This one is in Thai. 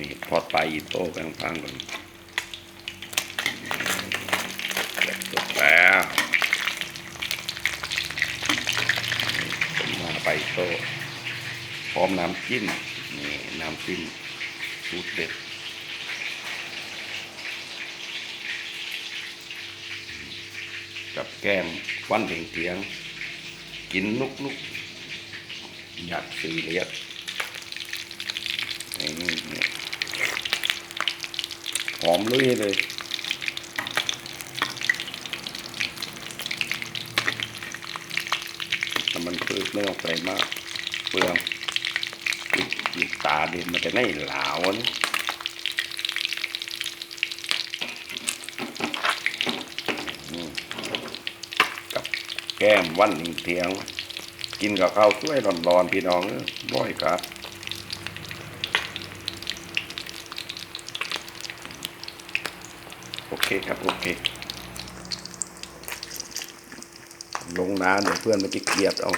นี่ทอดปลาอีโต้กลางพังก่อนเสร็จสุดแล้วผมมาไปโต้พร้อมน้ำจิ้มนี่น้ำจิ้มสูตรเด็ดกับแก้มวันเถียงเถียง กินนุกนุกอยากสีเลียดนี่นี่ หอมลุยเลยแต่มันคือไม่ต้องใส่มากเปลืองอีกตาเด่นมันจะไม่หลาวนะกับแก้มวันหนึ่งเทียง กินกับข้าวสวยร้อนๆพี่น้องบ่อยครับ โอเคครับโอเค ลงน้ำเดี๋ยวเพื่อนมันจะเกลียดเอา